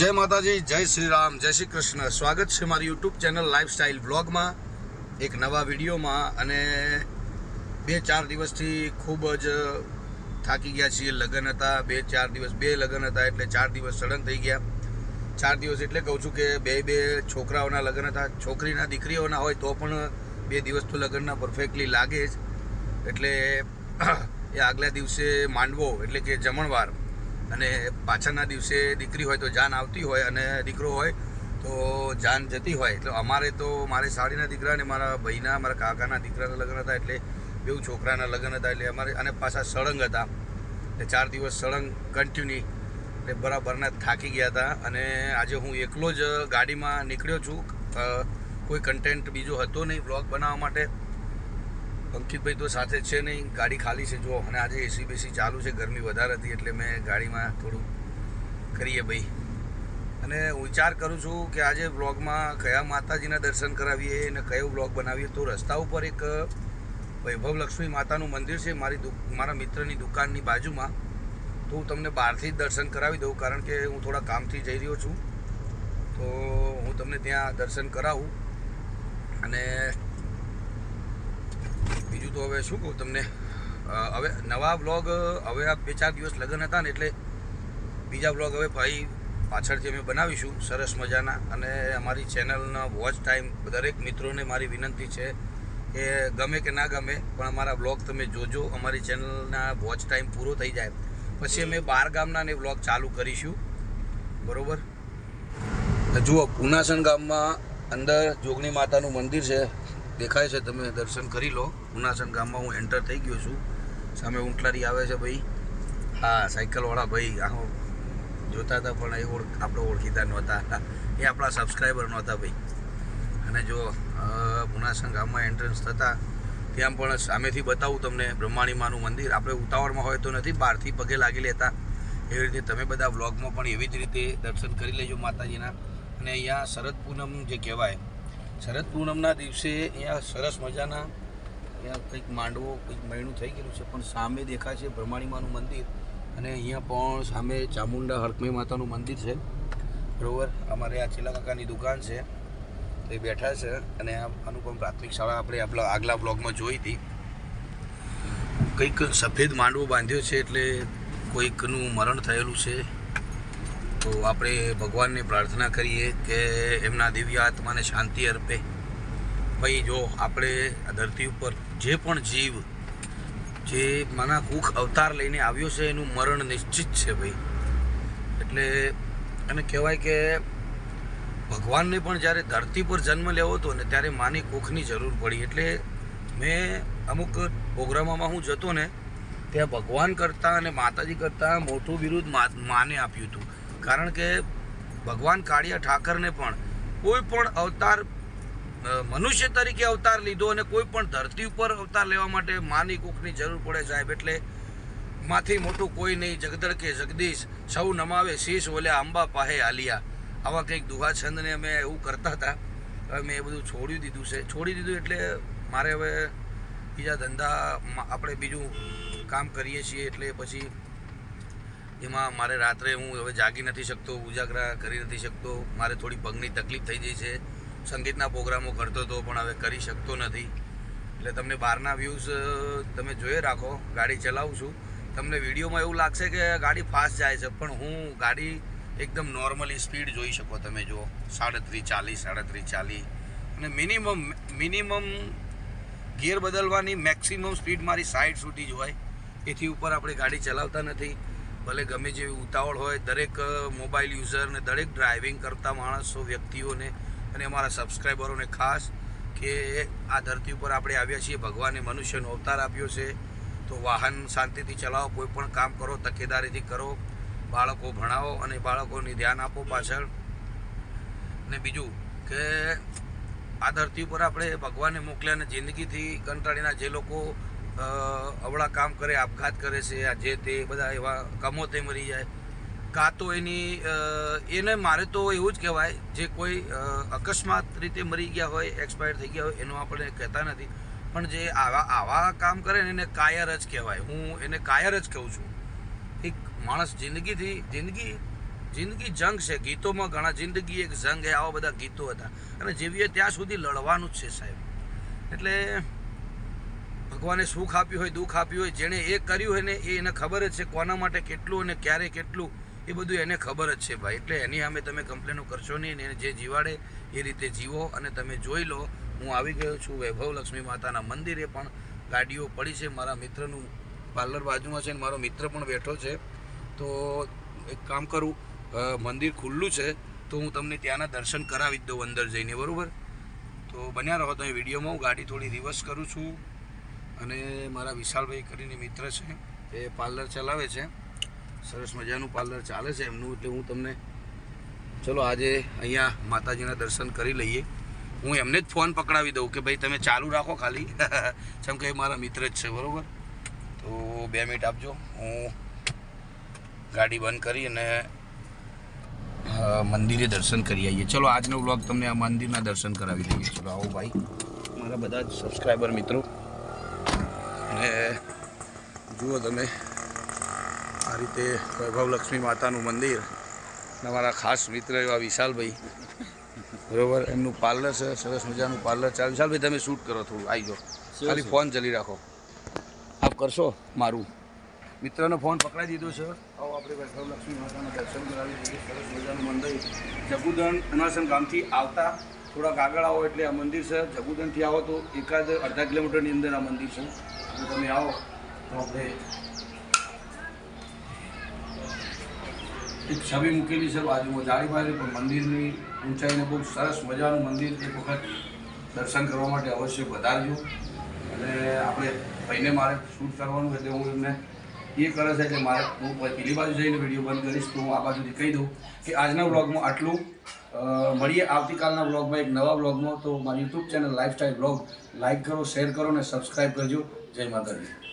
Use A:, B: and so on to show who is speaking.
A: જય માતાજી, જય શ્રી રામ જય શ્રી કૃષ્ણ. સ્વાગત છે મારી યુટ્યુબ ચેનલ લાઈફસ્ટાઈલ બ્લોગમાં એક નવા વિડીયોમાં અને બે ચાર દિવસથી ખૂબ જ થાકી ગયા છીએ. લગ્ન હતા, બે ચાર દિવસ, બે લગ્ન હતા એટલે ચાર દિવસ સડન થઈ ગયા. ચાર દિવસ એટલે કહું છું કે બે બે છોકરાઓના લગ્ન હતા. છોકરીના દીકરીઓના હોય તો પણ બે દિવસ તો લગ્નના પરફેક્ટલી લાગે જ. એટલે એ આગલા દિવસે માંડવો, એટલે કે જમણવાર અને પાછળના દિવસે દીકરી હોય તો જાન આવતી હોય અને દીકરો હોય તો જાન જતી હોય. એટલે અમારે તો, મારે સાડીના દીકરા અને મારા ભાઈના, મારા કાકાના દીકરાના લગ્ન હતા એટલે બેઉ છોકરાના લગ્ન હતા એટલે અમારે, અને પાછા સળંગ હતા. એટલે ચાર દિવસ સળંગ કન્ટિન્યુ એટલે બરાબરના થાકી ગયા હતા. અને આજે હું એકલો જ ગાડીમાં નીકળ્યો છું. કોઈ કન્ટેન્ટ બીજો હતો નહીં બ્લોગ બનાવવા માટે. અંકિતભાઈ તો સાથે છે નહીં, ગાડી ખાલી છે, જુઓ, અને આજે એસી બેસી ચાલુ છે, ગરમી વધારે હતી એટલે મેં ગાડીમાં થોડું કરીએ ભાઈ. અને હું વિચાર કરું છું કે આજે બ્લોગમાં કયા માતાજીના દર્શન કરાવીએ અને કયો બ્લોગ બનાવીએ તો રસ્તા ઉપર એક વૈભવ લક્ષ્મી માતાનું મંદિર છે, મારી મારા મિત્રની દુકાનની બાજુમાં. તો હું તમને બહારથી જ દર્શન કરાવી દઉં, કારણ કે હું થોડા કામથી જઈ રહ્યો છું. તો હું તમને ત્યાં દર્શન કરાવું. અને તો હવે શું કહું તમને? હવે નવા બ્લોગ હવે આ બે ચાર દિવસ લગ્ન હતા ને એટલે બીજા બ્લોગ હવે ભાઈ પાછળથી અમે બનાવીશું, સરસ મજાના. અને અમારી ચેનલનો વોચ ટાઈમ દરેક મિત્રોને મારી વિનંતી છે કે ગમે કે ના ગમે, પણ અમારા બ્લોગ તમે જોજો. અમારી ચેનલના વોચ ટાઈમ પૂરો થઈ જાય. પછી અમે બાર ગામના ને બ્લોગ ચાલુ કરીશું. બરાબર? જુઓ, પુનાસણ ગામમાં અંદર જોગણી માતાનું મંદિર છે. દેખાય છે તમે દર્શન કરી લો. પુનાસણ ગામમાં હું એન્ટર થઈ ગયો છું. સામે ઊંટલારી આવે છે ભાઈ. હા સાયકલવાળા ભાઈ આહો. જોતા હતા પણ એ ઓળખ આપણે ઓળખીતા નહોતા. એ આપણા સબસ્ક્રાઈબર નહોતા ભાઈ. અને જો અ, ગામમાં એન્ટ્રન્સ થતાં ત્યાં પણ સામેથી બતાવું તમને બ્રહ્માણીમાનું મંદિર. આપણે ઉતાવળમાં હોય તો નથી બહારથી પગે લાગી લેતા. એવી રીતે તમે બધા વ્લોગમાં પણ એવી જ રીતે દર્શન કરી લેજો માતાજીના. અને અહીંયા શરદ પૂનમ જે કહેવાય શરદ પૂનમના દિવસે અહીંયા સરસ મજાના અહીંયા કંઈક માંડવો, કંઈક મહિનું થઈ ગયેલું છે, પણ સામે દેખાય છે બ્રહ્માણીમાનું મંદિર અને અહીંયા પણ સામે ચામુંડા હરકમય માતાનું મંદિર છે. બરોબર? અમારે આ ચેલા કાકાની દુકાન છે. એ બેઠા છે અને આ અનુપમ પ્રાથમિક શાળા આપણે આપણા આગલા બ્લોગમાં જોઈ હતી. કંઈક સફેદ માંડવો બાંધ્યો છે એટલે કોઈકનું મરણ થયેલું છે. તો આપણે ભગવાનને પ્રાર્થના કરીએ કે એમના દિવ્ય આત્માને શાંતિ અર્પે. ભાઈ, જો આપણે આ ધરતી ઉપર જે પણ જીવ, જે માના કુખ અવતાર લઈને આવ્યો છે, એનું મરણ નિશ્ચિત છે ભાઈ. એટલે અને કહેવાય કે ભગવાનને પણ જ્યારે ધરતી પર જન્મ લેવો હતો ને ત્યારે માની કુખની જરૂર પડી. એટલે મેં અમુક પ્રોગ્રામોમાં હું જતો ને, ત્યાં ભગવાન કરતાં અને માતાજી કરતાં મોટું વિરુદ્ધ માને આપ્યું હતું. કારણ કે ભગવાન કાળિયા ઠાકરને પણ કોઈ પણ અવતાર મનુષ્ય તરીકે અવતાર લીધો અને કોઈ પણ ધરતી ઉપર અવતાર લેવા માટે માની કુખની જરૂર પડે સાહેબ એટલે માથી મોટું કોઈ નહીં, જગદળ કે જગદીશ, સૌ નમાવે, શીશ ઓલ્યા અંબા પાહે આલિયા. આવા કંઈક દુહા છંદને અમે એવું કરતા હતા. હવે મેં એ બધું છોડી દીધું છે. છોડી દીધું એટલે મારે હવે બીજા ધંધા આપણે બીજું કામ કરીએ છીએ એટલે પછી એમાં મારે રાત્રે હું હવે જાગી નથી શકતો, ઉજાગરા કરી નથી શકતો. મારે થોડી પગની તકલીફ થઈ ગઈ છે. સંગીતના પ્રોગ્રામો કરતો હતો પણ હવે કરી શકતો નથી. એટલે તમને બહારના વ્યૂઝ તમે જોઈ રાખો. ગાડી ચલાવું છું. તમને વિડીયોમાં એવું લાગશે કે ગાડી ફાસ્ટ જાય છે, પણ હું ગાડી એકદમ નોર્મલી સ્પીડ જોઈ શકો તમે જુઓ. સાડત્રીસ ચાલીસ સાડત્રીસ ચાલીસ. અને મિનિમમ મિનિમમ ગિયર બદલવાની મેક્સિમમ સ્પીડ મારી સાઈડ સુધી જ હોય. એથી ઉપર આપણે ગાડી ચલાવતા નથી. ભલે ગમે જેવી ઉતાવળ હોય, દરેક મોબાઈલ યુઝર ને દરેક ડ્રાઇવિંગ કરતા માણસો, વ્યક્તિઓને અને અમારા સબસ્ક્રાઈબરોને ખાસ કે આ ધરતી ઉપર આપણે આવ્યા છીએ, ભગવાને મનુષ્યનો અવતાર આપ્યો છે, તો વાહન શાંતિથી ચલાવો, કોઈ પણ કામ કરો, તકેદારીથી કરો, બાળકો ભણાવો અને બાળકોને ધ્યાન આપો પાછળ. ને બીજું કે આ ધરતી ઉપર આપણે ભગવાને મોકલ્યા અને જિંદગીથી કંટાળીના જે લોકો અવળા કામ કરે, આપઘાત કરે છે, આ જે તે બધા એવા કમોતે મરી જાય. કાં તો એની એને મારે તો એવું જ કહેવાય, જે કોઈ અકસ્માત રીતે મરી ગયા હોય, એક્સપાયર થઈ ગયા હોય, એનું આપણે કહેતા નથી. પણ જે આવા આવા કામ કરે ને એને કાયર જ કહેવાય. હું એને કાયર જ કહું છું. એક માણસ જિંદગીથી, જિંદગી જિંદગી જંગ છે. ગીતોમાં ઘણા જિંદગી એક જંગ એ આવા બધા ગીતો હતા. અને જીવીએ ત્યાં સુધી લડવાનું જ છે સાહેબ. એટલે ભગવાને સુખ આપ્યું હોય, દુઃખ આપ્યું હોય, જેણે એ કર્યું હોય ને એ એને ખબર જ છે કોના માટે કેટલું અને ક્યારે કેટલું. એ બધું એને ખબર જ છે ભાઈ. એટલે એની સામે તમે કમ્પ્લેનો કરશો નહીં અને એને જે જીવાડે એ રીતે જીવો અને તમે જોઈ લો. હું આવી ગયો છું વૈભવ લક્ષ્મી માતાના મંદિરે પણ ગાડીઓ પડી છે. મારા મિત્રનું પાર્લર બાજુમાં છે ને મારો મિત્ર પણ બેઠો છે. તો એક કામ કરું મંદિર ખુલ્લું છે તો હું તમને ત્યાંના દર્શન કરાવી જ દઉં અંદર જઈને, બરાબર? તો બન્યા રહો તમે વિડીયોમાં. હું ગાડી થોડી રિવર્સ કરું છું. અને મારા વિશાલભાઈ કરીને મિત્ર છે, એ પાર્લર ચલાવે છે. સરસ મજાનું પાર્લર ચાલે છે એમનું, એટલે હું તમને ચલો આજે અહીંયા માતાજીના દર્શન કરી લઈએ. હું એમને જ ફોન પકડાવી દઉં કે ભાઈ તમે ચાલુ રાખો ખાલી. જેમ કે મારા મિત્ર જ છે, બરાબર? તો બે મિનિટ આપજો. હું ગાડી બંધ કરી અને મંદિરે દર્શન કરી આવીએ. ચલો આજનો વ્લોગ તમને આ મંદિરના દર્શન કરાવી દઈએ. ચલો આવો ભાઈ. મારા બધા સબસ્ક્રાઈબર મિત્રો. અને જુઓ તમે આ રીતે વૈભવલક્ષ્મી માતાનું મંદિર અને મારા ખાસ મિત્ર એવા વિશાલભાઈ. બરોબર એમનું પાર્લર છે સરસ મજાનું પાર્લર ચાલે વિશાલભાઈ તમે શૂટ કરો થોડું આવી જાઓ. ખાલી ફોન ચલી રાખો. આપ કરશો મારું. મિત્રનો ફોન પકડાઈ દીધો છે. આવો આપણે વૈભવ લક્ષ્મી માતાના દર્શન કરાવી દઈએ સરસ મજાનું મંદિર. જગુદન ઉનાસન ગામથી આવતા થોડાક આગળ આવો એટલે આ મંદિર છે. જગુદનથી આવો તો એકાદ અડધા કિલોમીટરની અંદર આ મંદિર છે. જો તમે આવો. તો આપણે એક છબી મૂકેલી છે, બાજુમાં જાળી બાજુ પણ મંદિરની ઊંચાઈને બહુ સરસ મજાનું મંદિર એક વખત દર્શન કરવા માટે અવશ્ય વધારજો અને આપણે ભાઈને મારે શૂટ કરવાનું એટલે હું એમને એ કરે છે એટલે મારે હું પેલી બાજુ જઈને વીડિયો બંધ કરીશ, તો હું આ બાજુથી કહી દઉં કે આજના વ્લોગમાં આટલું. મળીએ આવતીકાલના વ્લોગમાં એક નવા વ્લોગમાં. તો મારી YouTube channel lifestyle vlog like કરો, શેર કરો અને સબસ્ક્રાઈબ કરજો. જય માતાજી